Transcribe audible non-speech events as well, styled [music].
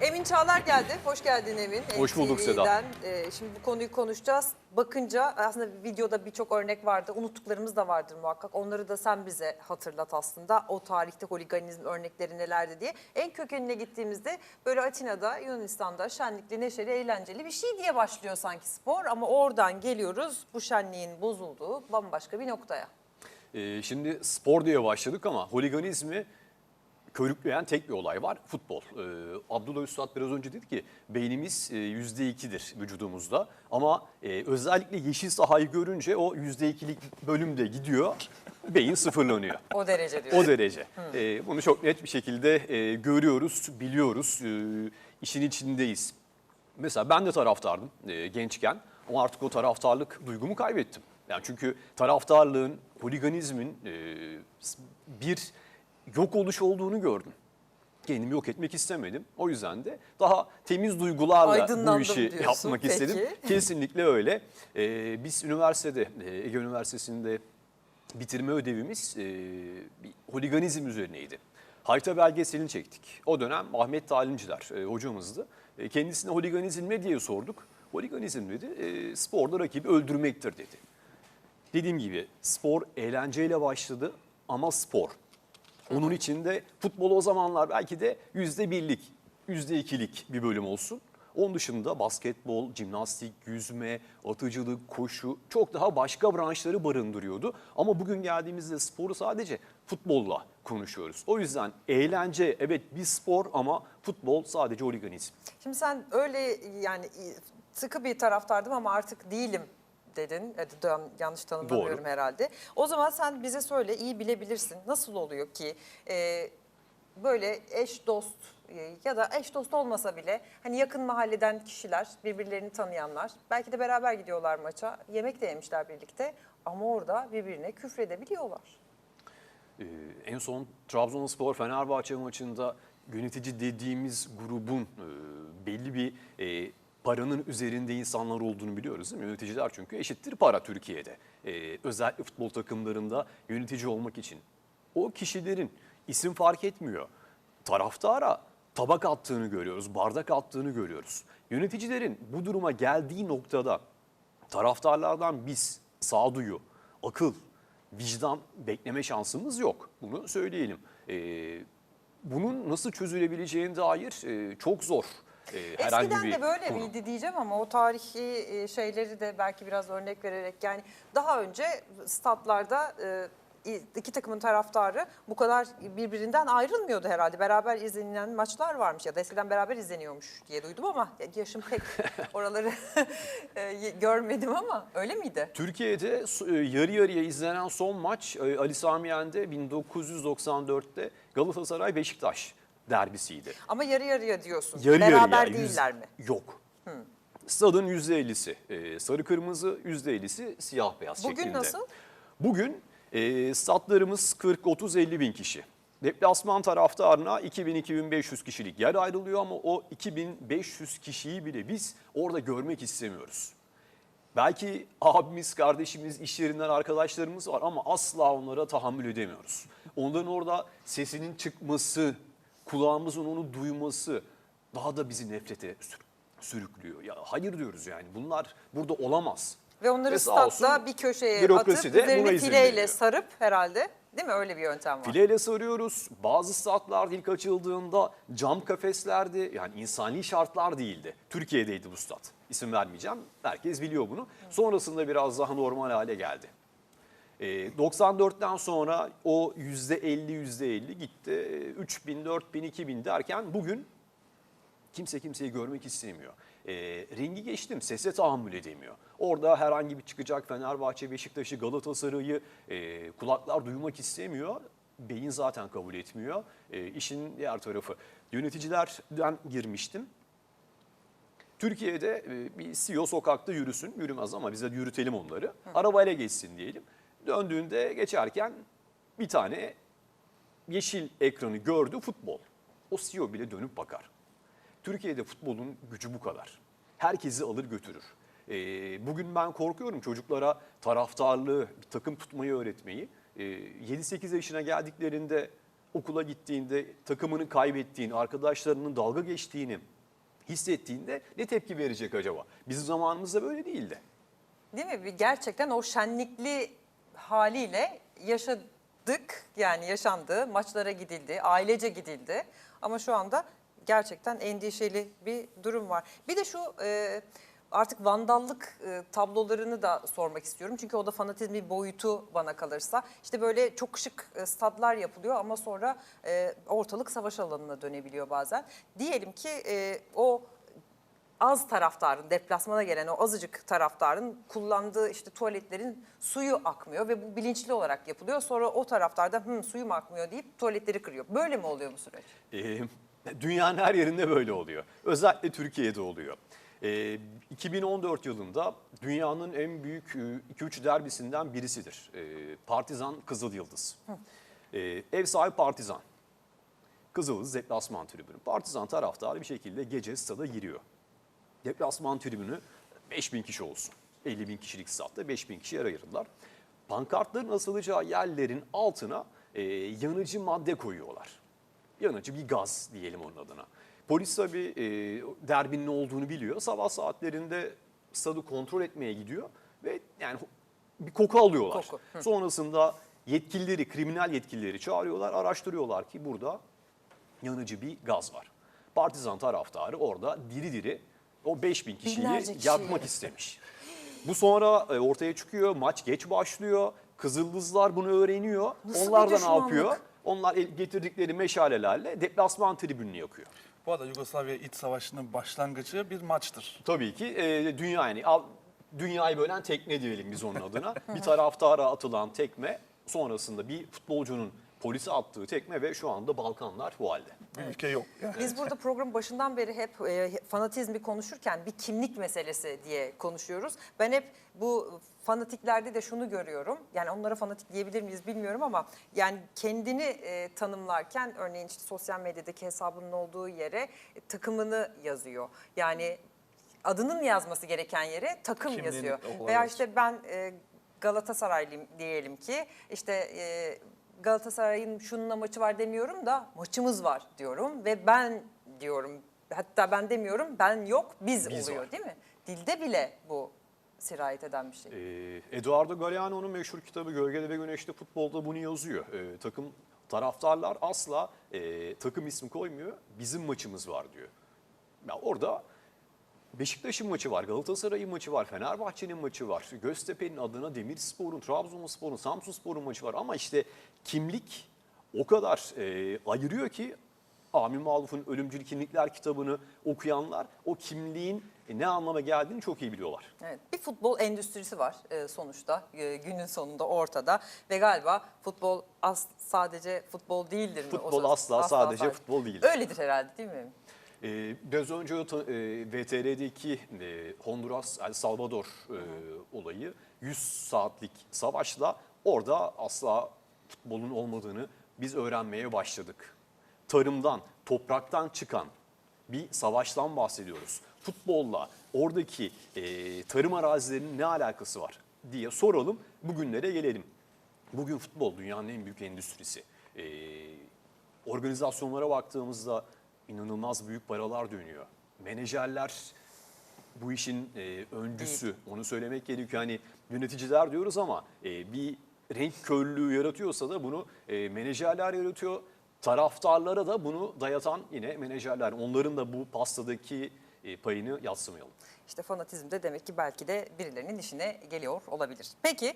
Emin Çağlar geldi. Hoş geldin Emin. Hoş bulduk Seda. Ee, şimdi bu konuyu konuşacağız. Bakınca aslında videoda birçok örnek vardı. Unuttuklarımız da vardır muhakkak. Onları da sen bize hatırlat aslında. O tarihte holiganizm örnekleri nelerdi diye. En kökenine gittiğimizde böyle Atina'da, Yunanistan'da şenlikli, neşeli, eğlenceli bir şey diye başlıyor sanki spor. Ama oradan geliyoruz bu şenliğin bozulduğu bambaşka bir noktaya. Ee, şimdi spor diye başladık ama holiganizmi körükleyen tek bir olay var. Futbol. Ee, Abdullah Üstad biraz önce dedi ki beynimiz e, yüzde ikidir vücudumuzda. Ama e, özellikle yeşil sahayı görünce o yüzde ikilik bölüm de gidiyor. Beyin sıfırlanıyor. [laughs] O derece diyorsun. O derece. Ee, bunu çok net bir şekilde e, görüyoruz, biliyoruz, e, işin içindeyiz. Mesela ben de taraftardım e, gençken ama artık o taraftarlık duygumu kaybettim. Yani çünkü taraftarlığın, holiganizmin e, bir yok oluş olduğunu gördüm. Kendimi yok etmek istemedim. O yüzden de daha temiz duygularla bu işi diyorsun, yapmak peki. istedim. Kesinlikle öyle. Ee, biz üniversitede, e, Ege Üniversitesi'nde bitirme ödevimiz e, bir holiganizm üzerineydi. Harita belgeselini çektik. O dönem Ahmet Talimciler e, hocamızdı. E, kendisine holiganizm ne diye sorduk. Holiganizm dedi, e, sporda rakibi öldürmektir dedi. Dediğim gibi spor eğlenceyle başladı ama spor. Onun içinde futbol o zamanlar belki de yüzde birlik, yüzde ikilik bir bölüm olsun. Onun dışında basketbol, jimnastik, yüzme, atıcılık, koşu çok daha başka branşları barındırıyordu. Ama bugün geldiğimizde sporu sadece futbolla konuşuyoruz. O yüzden eğlence evet bir spor ama futbol sadece oliganizm. Şimdi sen öyle yani sıkı bir taraftardım ama artık değilim dedin. Dön- Yanlış tanımlamıyorum Doğru. herhalde. O zaman sen bize söyle iyi bilebilirsin. Nasıl oluyor ki e, böyle eş dost e, ya da eş dost olmasa bile hani yakın mahalleden kişiler birbirlerini tanıyanlar belki de beraber gidiyorlar maça yemek de yemişler birlikte ama orada birbirine küfredebiliyorlar. Ee, en son Trabzonspor Fenerbahçe maçında yönetici dediğimiz grubun e, belli bir e, paranın üzerinde insanlar olduğunu biliyoruz değil mi? Yöneticiler çünkü eşittir para Türkiye'de. Ee, özellikle futbol takımlarında yönetici olmak için. O kişilerin isim fark etmiyor. Taraftara tabak attığını görüyoruz, bardak attığını görüyoruz. Yöneticilerin bu duruma geldiği noktada taraftarlardan biz sağduyu, akıl, vicdan bekleme şansımız yok. Bunu söyleyelim. Ee, bunun nasıl çözülebileceğine dair e, çok zor. E, herhangi Eskiden bir de böyle konu. miydi diyeceğim ama o tarihi e, şeyleri de belki biraz örnek vererek yani daha önce statlarda e, iki takımın taraftarı bu kadar birbirinden ayrılmıyordu herhalde. Beraber izlenilen maçlar varmış ya da eskiden beraber izleniyormuş diye duydum ama yaşım pek [laughs] oraları e, görmedim ama öyle miydi? Türkiye'de yarı yarıya izlenen son maç Ali Sami Yen'de 1994'te Galatasaray Beşiktaş derbisiydi. Ama yarı yarıya diyorsun. Yarı beraber yarıya, yüz- değiller mi? Yok. Stadın %50'si e, sarı kırmızı, %50'si siyah beyaz Bugün şeklinde. nasıl? Bugün e, statlarımız 40-30-50 bin kişi. Deplasman taraftarına 2000-2500 kişilik yer ayrılıyor ama o 2500 kişiyi bile biz orada görmek istemiyoruz. Belki abimiz, kardeşimiz, iş yerinden arkadaşlarımız var ama asla onlara tahammül edemiyoruz. Onların orada sesinin çıkması, kulağımızın onu duyması daha da bizi nefrete sür- sürüklüyor. Ya hayır diyoruz yani bunlar burada olamaz. Ve onları Ve statta bir köşeye atıp üzerine fileyle sarıp herhalde değil mi? Öyle bir yöntem var. Fileyle sarıyoruz. Bazı statlar ilk açıldığında cam kafeslerdi. Yani insani şartlar değildi. Türkiye'deydi bu stat. İsim vermeyeceğim. Herkes biliyor bunu. Sonrasında biraz daha normal hale geldi. Ee, 94'ten sonra o %50 %50 gitti. 3000, 4000, 2000 derken bugün kimse kimseyi görmek istemiyor. E, rengi geçtim, sese tahammül edemiyor. Orada herhangi bir çıkacak Fenerbahçe, Beşiktaş'ı, Galatasaray'ı e, kulaklar duymak istemiyor. Beyin zaten kabul etmiyor. E, işin diğer tarafı. Yöneticilerden girmiştim. Türkiye'de e, bir CEO sokakta yürüsün, yürümez ama biz de yürütelim onları. Arabayla geçsin diyelim. Döndüğünde geçerken bir tane yeşil ekranı gördü futbol. O CEO bile dönüp bakar. Türkiye'de futbolun gücü bu kadar. Herkesi alır götürür. Ee, bugün ben korkuyorum çocuklara taraftarlığı, bir takım tutmayı öğretmeyi. Ee, 7-8 yaşına geldiklerinde okula gittiğinde takımını kaybettiğini, arkadaşlarının dalga geçtiğini hissettiğinde ne tepki verecek acaba? Bizim zamanımızda böyle değildi. Değil mi? Gerçekten o şenlikli haliyle yaşadık. Yani yaşandı, maçlara gidildi, ailece gidildi. Ama şu anda gerçekten endişeli bir durum var. Bir de şu e, artık vandallık e, tablolarını da sormak istiyorum. Çünkü o da fanatizmin boyutu bana kalırsa. İşte böyle çok şık e, stadlar yapılıyor ama sonra e, ortalık savaş alanına dönebiliyor bazen. Diyelim ki e, o az taraftarın, deplasmana gelen o azıcık taraftarın kullandığı işte tuvaletlerin suyu akmıyor ve bu bilinçli olarak yapılıyor. Sonra o taraftar da Hı, suyum akmıyor deyip tuvaletleri kırıyor. Böyle mi oluyor bu süreç? Ee, dünyanın her yerinde böyle oluyor. Özellikle Türkiye'de oluyor. Ee, 2014 yılında dünyanın en büyük 2-3 derbisinden birisidir. Ee, Partizan Kızıl Yıldız. Ee, ev sahibi Partizan. Kızıl Yıldız deplasman tribünü. Partizan taraftarı bir şekilde gece stada giriyor. Deplasman tribünü 5000 kişi olsun. 50 bin kişilik statta 5000 kişi yer ayırırlar. Pankartların asılacağı yerlerin altına e, yanıcı madde koyuyorlar. Yanıcı bir gaz diyelim onun adına. Polis tabii e, derbinin ne olduğunu biliyor. Sabah saatlerinde stadı kontrol etmeye gidiyor ve yani bir koku alıyorlar. Koku, hı. Sonrasında yetkilileri, kriminal yetkilileri çağırıyorlar, araştırıyorlar ki burada yanıcı bir gaz var. Partizan taraftarı orada diri diri o 5000 kişiyi Binlerce kişiyi. yakmak istemiş. Bu sonra e, ortaya çıkıyor, maç geç başlıyor. Kızıldızlar bunu öğreniyor. Nasıl bir Onlar da ne düşmanlık? yapıyor? Onlar el- getirdikleri meşalelerle deplasman tribününü yakıyor. Bu arada Yugoslavya İç Savaşı'nın başlangıcı bir maçtır. Tabii ki e, dünya yani dünyayı bölen tekme diyelim biz onun adına. [laughs] bir taraftara atılan tekme sonrasında bir futbolcunun polise attığı tekme ve şu anda Balkanlar bu halde. Bir ülke yok. Yani. Biz burada programın başından beri hep e, fanatizmi konuşurken bir kimlik meselesi diye konuşuyoruz. Ben hep bu fanatiklerde de şunu görüyorum. Yani onlara fanatik diyebilir miyiz bilmiyorum ama yani kendini e, tanımlarken örneğin işte sosyal medyadaki hesabının olduğu yere e, takımını yazıyor. Yani adının yazması gereken yere takım Kimliğini yazıyor. Veya işte ben e, Galatasaraylıyım diyelim ki işte e, Galatasaray'ın şununla maçı var demiyorum da maçımız var diyorum ve ben diyorum. Hatta ben demiyorum ben yok biz, Biz oluyor var. değil mi? Dilde bile bu sirayet eden bir şey. Ee, Eduardo Galeano'nun meşhur kitabı Gölgede ve Güneşte Futbolda bunu yazıyor. Ee, takım taraftarlar asla e, takım ismi koymuyor. Bizim maçımız var diyor. Ya orada Beşiktaş'ın maçı var, Galatasaray'ın maçı var, Fenerbahçe'nin maçı var, Göztepe'nin adına Demirspor'un, Trabzonspor'un, Samsunspor'un maçı var. Ama işte kimlik o kadar e, ayırıyor ki Amin Maluf'un Ölümcül Kimlikler kitabını okuyanlar o kimliğin e, ne anlama geldiğini çok iyi biliyorlar. Evet, bir futbol endüstrisi var e, sonuçta e, günün sonunda ortada ve galiba futbol as, sadece futbol değildir mi? Futbol söz- asla sadece futbol değildir. Öyledir herhalde değil mi? Ee, biraz önce e, VTR'deki e, Honduras El Salvador e, olayı 100 saatlik savaşla orada asla futbolun olmadığını biz öğrenmeye başladık. Tarımdan, topraktan çıkan bir savaştan bahsediyoruz. Futbolla oradaki e, tarım arazilerinin ne alakası var diye soralım. Bugünlere gelelim. Bugün futbol dünyanın en büyük endüstrisi. E, organizasyonlara baktığımızda inanılmaz büyük paralar dönüyor. Menajerler bu işin e, öncüsü. Onu söylemek gerekiyor. Hani yöneticiler diyoruz ama e, bir renk körlüğü yaratıyorsa da bunu e, menajerler yaratıyor. Taraftarlara da bunu dayatan yine menajerler. Onların da bu pastadaki e, payını yatsımayalım. İşte fanatizm de demek ki belki de birilerinin işine geliyor olabilir. Peki